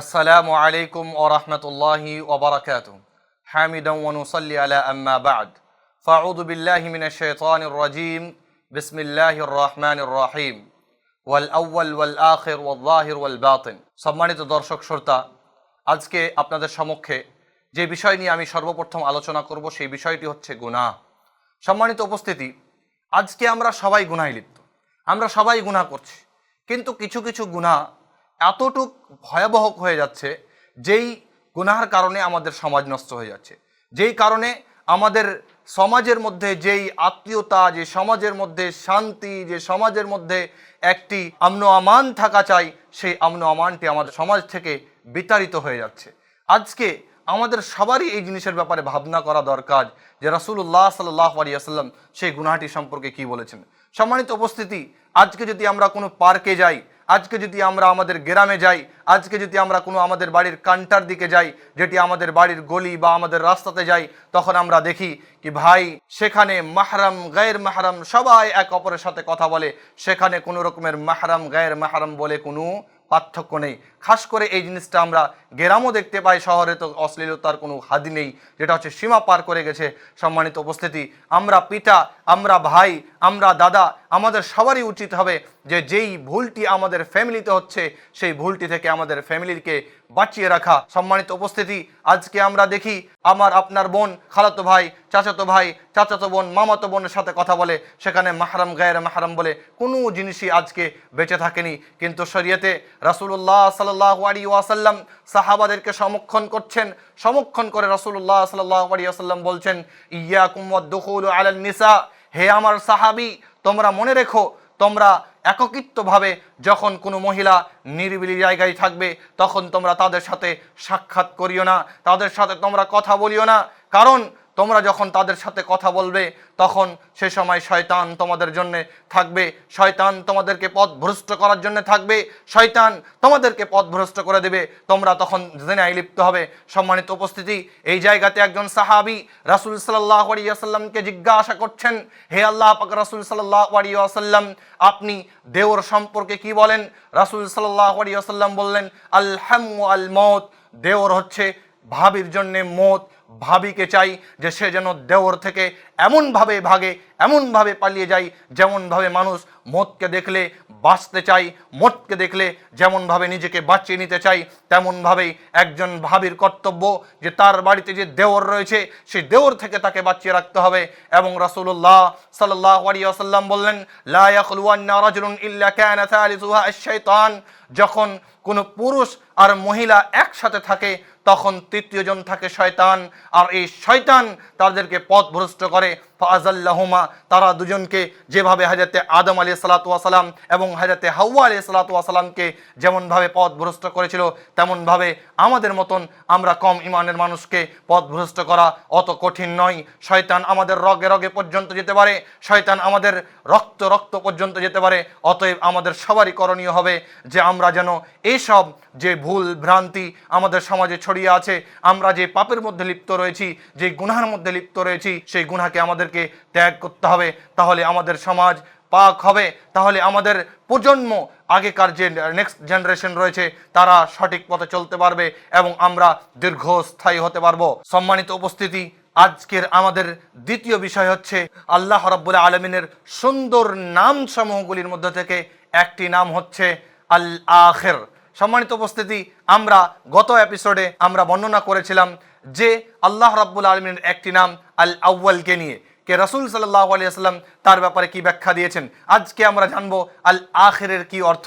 আসসালামু আলাইকুম ও রহমতুল্লাহি ওবরাকাত হামিদম ওনুসল্লি আলা আম্মা বাদ। ফাউদ বিল্লাহি মিন শেতান রাজিম। বিসমিল্লাহ রহমান রাহিম। ওয়াল আউ্ল ওয়াল আখের ওয়াল্লাহির ওয়াল বাতিন। সম্মানিত দর্শক, শ্রোতা, আজকে আপনাদের সমক্ষে যে বিষয় নিয়ে আমি সর্বপ্রথম আলোচনা করব সেই বিষয়টি হচ্ছে গুনাহ। সম্মানিত উপস্থিতি, আজকে আমরা সবাই গুনায় লিপ্ত। আমরা সবাই গুনাহ করছি। কিন্তু কিছু কিছু গুনাহ এতটুক ভয়াবহ হয়ে যাচ্ছে যেই গুনাহার কারণে আমাদের সমাজ নষ্ট হয়ে যাচ্ছে। যেই কারণে আমাদের সমাজের মধ্যে যেই আত্মীয়তা, যে সমাজের মধ্যে শান্তি, যে সমাজের মধ্যে একটি আমন আমান থাকা চাই, সেই আমন আমানটি আমাদের সমাজ থেকে বিতাড়িত হয়ে যাচ্ছে। আজকে আমাদের সবারই এই জিনিসের ব্যাপারে ভাবনা করা দরকার যে রাসুল্লাহ সাল্লাহ আলিয়াল্লাম সেই গুনাহাটি সম্পর্কে কি বলেছেন। সম্মানিত উপস্থিতি, আজকে যদি আমরা কোনো পার্কে যাই আজকে যদি আমরা আমাদের গ্রামে যাই, আজকে যদি আমরা কোনো আমাদের বাড়ির কান্টার দিকে যাই, যেটি আমাদের বাড়ির গলি বা আমাদের রাস্তাতে যাই, তখন আমরা দেখি কি ভাই, সেখানে মাহরাম, গায়ের মাহরাম সবাই এক অপরের সাথে কথা বলে। সেখানে কোনো রকমের মাহরাম, গায়ের মাহরাম বলে কোনো পার্থক্য নেই। খাস করে এই জিনিসটা আমরা গ্রামও দেখতে পাই। শহরে তো অশ্লীলতার কোনো হাদি নেই, যেটা হচ্ছে সীমা পার করে গেছে সম্মানিত উপস্থিতি। আমরা পিতা, আমরা ভাই, আমরা দাদা, আমাদের সবারই উচিত হবে যে যেই ভুলটি আমাদের ফ্যামিলিতে হচ্ছে, সেই ভুলটি থেকে আমাদের ফ্যামিলিকে বাঁচিয়ে রাখা। সম্মানিত উপস্থিতি, আজকে আমরা দেখি আমার আপনার বোন খালাতো ভাই, চাচাতো ভাই, চাচাতো বোন, মামাতো বোনের সাথে কথা বলে, সেখানে মাহরাম, গায়ের মাহরাম বলে কোনো জিনিসই আজকে বেঁচে থাকেনি। কিন্তু শরীয়তে রাসুল্লাহ সাল্লাহ আলী ওয়াসাল্লাম সাহাবাদেরকে সমক্ষণ করছেন। সমক্ষণ করে রাসুল্লাহ সাল্লাহ আলী ওয়াসাল্লাম বলছেন ইয়া কুমুল আলাল নিসা। হে আমার সাহাবি, তোমরা মনে রেখো, তোমরা এককিত্বভাবে যখন কোনো মহিলা নিরিবিলি জায়গায় থাকবে, তখন তোমরা তাদের সাথে সাক্ষাৎ করিও না, তাদের সাথে তোমরা কথা বলিও না। কারণ তোমরা যখন তাদের সাথে কথা বলবে, তখন সে সময় শয়তান তোমাদের জন্য থাকবে। শয়তান তোমাদেরকে পথ ভ্রষ্ট করার জন্য থাকবে। শয়তান তোমাদেরকে পথ ভ্রষ্ট করে দেবে। তোমরা তখন জেনায় লিপ্ত হবে। সম্মানিত উপস্থিতি, এই জায়গাতে একজন সাহাবি রাসুল সাল্লাহ জিজ্ঞাসা করছেন, হে আল্লাহ পাক রাসুল সাল্লাহ আপনি দেওর সম্পর্কে কি বলেন? রাসুল সাল্লাহ বললেন আলহাম আল মত। দেওর হচ্ছে ভাবির জন্যে মত। ভাবিকে চাই যে সে যেন দেওর থেকে এমনভাবে ভাগে এমনভাবে পালিয়ে যায় যেমনভাবে মানুষ মদকে দেখলে বাঁচতে চাই মদকে দেখলে যেমনভাবে নিজেকে বাঁচিয়ে নিতে চাই তেমনভাবেই একজন ভাবির কর্তব্য যে তার বাড়িতে যে দেওর রয়েছে, সেই দেওর থেকে তাকে বাঁচিয়ে রাখতে হবে। এবং আলাইহি ওয়াসাল্লাম বললেন, লা ইয়াখলুয়ান্না রাজুলুন ইল্লা কানা সালিসুহা আশ-শাইতান। যখন কোনো পুরুষ আর মহিলা একসাথে থাকে, তখন তৃতীয়জন থাকে শয়তান। আর এই শয়তান তাদেরকে পথ ভ্রষ্ট করে। ফাজাল্লাহুমা তারা দুজনকে যেভাবে হাজাতে আদম আলী সালাতাম এবং হাজাতে হাওয়া আলী সালাতামকে যেমনভাবে পথ ভ্রষ্ট করেছিল, তেমনভাবে আমাদের মতন আমরা কম ইমানের মানুষকে পথ ভ্রষ্ট করা অত কঠিন নয়। শয়তান আমাদের রগে রগে পর্যন্ত যেতে পারে, শয়তান আমাদের রক্ত রক্ত পর্যন্ত যেতে পারে, অতএব আমাদের সবারই করণীয় হবে যে আমরা যেন এইসব যে ভুল ভ্রান্তি আমাদের সমাজে ছড়িয়ে আছে, আমরা যে পাপের মধ্যে লিপ্ত রয়েছি, যে গুনার মধ্যে লিপ্ত রয়েছি, সেই গুনাকে আমাদেরকে ত্যাগ করতে হবে, তাহলে আমাদের সমাজ পাক হবে, তাহলে আমাদের প্রজন্ম আগেকার যে নেক্সট জেনারেশন রয়েছে, তারা সঠিক পথে চলতে পারবে এবং আমরা দীর্ঘস্থায়ী হতে পারব। সম্মানিত উপস্থিতি, আজকের আমাদের দ্বিতীয় বিষয় হচ্ছে আল্লাহ রব্বুল আলমিনের সুন্দর নাম সমূহগুলির মধ্যে থেকে একটি নাম হচ্ছে আল আখের সম্মানিত উপস্থিতি, আমরা গত এপিসোডে আমরা বর্ণনা করেছিলাম যে আল্লাহ রাব্বুল আলমিনের একটি নাম আল আউ্বালকে নিয়ে। কে রাসুল সাল্লাহ আলিয়াল্লাম তার ব্যাপারে কি ব্যাখ্যা দিয়েছেন? আজকে আমরা জানব আল আখেরের কি অর্থ?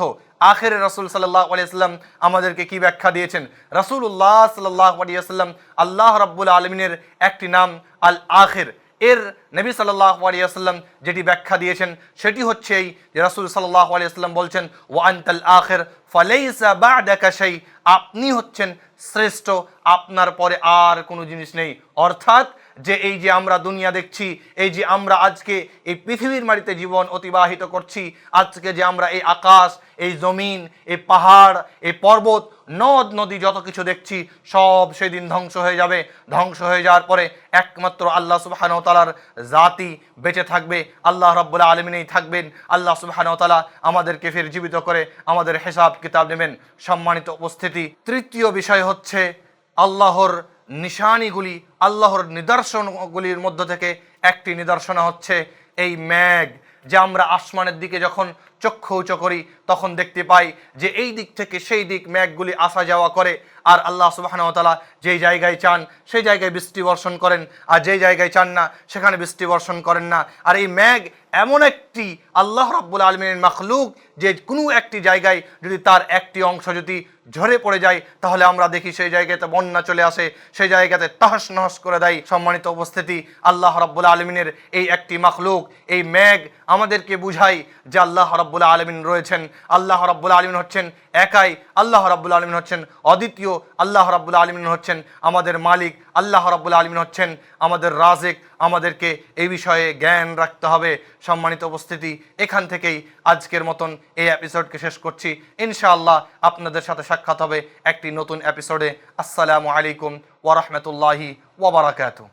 আখের রাসুল সাল্লাহ আলিয়াল্লাম আমাদেরকে কি ব্যাখ্যা দিয়েছেন? রাসুল্লাহ সাল্লাহ আলিয়াল্লাম আল্লাহ রাব্বুল আলমিনের একটি নাম আল আখের। এর নবী সাল্লাহ আলিয়াল্লাম যেটি ব্যাখ্যা দিয়েছেন, সেটি হচ্ছে এই যে রাসুল সাল্লাহ আলিয়াল্লাম বলছেন ওয়ান্তাল আখের, ফালাইসা বাদাকা সেই আপনি হচ্ছেন শ্রেষ্ঠ, আপনার পরে আর কোনো জিনিস নেই। অর্থাৎ যে এই যে আমরা দুনিয়া দেখছি, এই যে আমরা আজকে এই পৃথিবীর মাটিতে জীবন অতিবাহিত করছি, আজকে যে আমরা এই আকাশ এই জমিন, এই পাহাড়, এই পর্বত, নদ, নদী যত কিছু দেখছি, সব সেদিন ধ্বংস হয়ে যাবে। ধ্বংস হয়ে যাওয়ার পরে একমাত্র আল্লাহ সুবাহান তালার জাতি বেঁচে থাকবে। আল্লাহ রব্বুল্লাহ আলমিনেই থাকবেন। আল্লাহ সুবাহান তালা আমাদেরকে ফের জীবিত করে আমাদের হিসাব কিতাব নেবেন। সম্মানিত উপস্থিতি, তৃতীয় বিষয় হচ্ছে আল্লাহর নিশানিগুলি, আল্লাহর নিদর্শনগুলির মধ্য থেকে একটি নিদর্শন হচ্ছে এই ম্যাগ যে আমরা আসমানের দিকে যখন চক্ষু উঁচু করি, তখন দেখতে পাই যে এই দিক থেকে সেই দিক ম্যাগগুলি আসা যাওয়া করে। আর আল্লাহ সুবাহানতালা যেই জায়গায় চান, সেই জায়গায় বৃষ্টি বর্ষণ করেন। আর যেই জায়গায় চান না, সেখানে বৃষ্টি বর্ষণ করেন না। আর এই ম্যাগ এমন একটি আল্লাহ রাব্বুল আলমিনের মাখলুক যে কোনো একটি জায়গায় যদি তার একটি অংশ যদি ঝরে পড়ে যায়, তাহলে আমরা দেখি সেই জায়গাতে বন্যা চলে আসে, সেই জায়গাতে তহস নহস করে দেয়। সম্মানিত উপস্থিতি, আল্লাহ রাব্বুল আলমিনের এই একটি মাখলুক, এই ম্যাগ আমাদেরকে বুঝায় যে আল্লাহ রাব্বুল আলমিন রয়েছেন। আল্লাহ রাব্বুল আলমিন হচ্ছেন একাই, আল্লাহ রাব্বুল আলমিন হচ্ছেন অদ্বিতীয়, আল্লাহ রাব্বুল আলমিন হচ্ছেন আমাদের মালিক, আল্লাহ রাব্বুল আলমিন হচ্ছেন আমাদের রাজেক আমাদেরকে এই বিষয়ে জ্ঞান রাখতে হবে। সম্মানিত উপস্থিতি। এখান থেকেই আজকের মতন এই এপিসোডকে শেষ করছি। ইনশাআল্লাহ আপনাদের সাথে সাক্ষাৎ হবে একটি নতুন এপিসোডে আসসালামু আলাইকুম ওয়ারহমতুল্লাহি ওবরাকাতু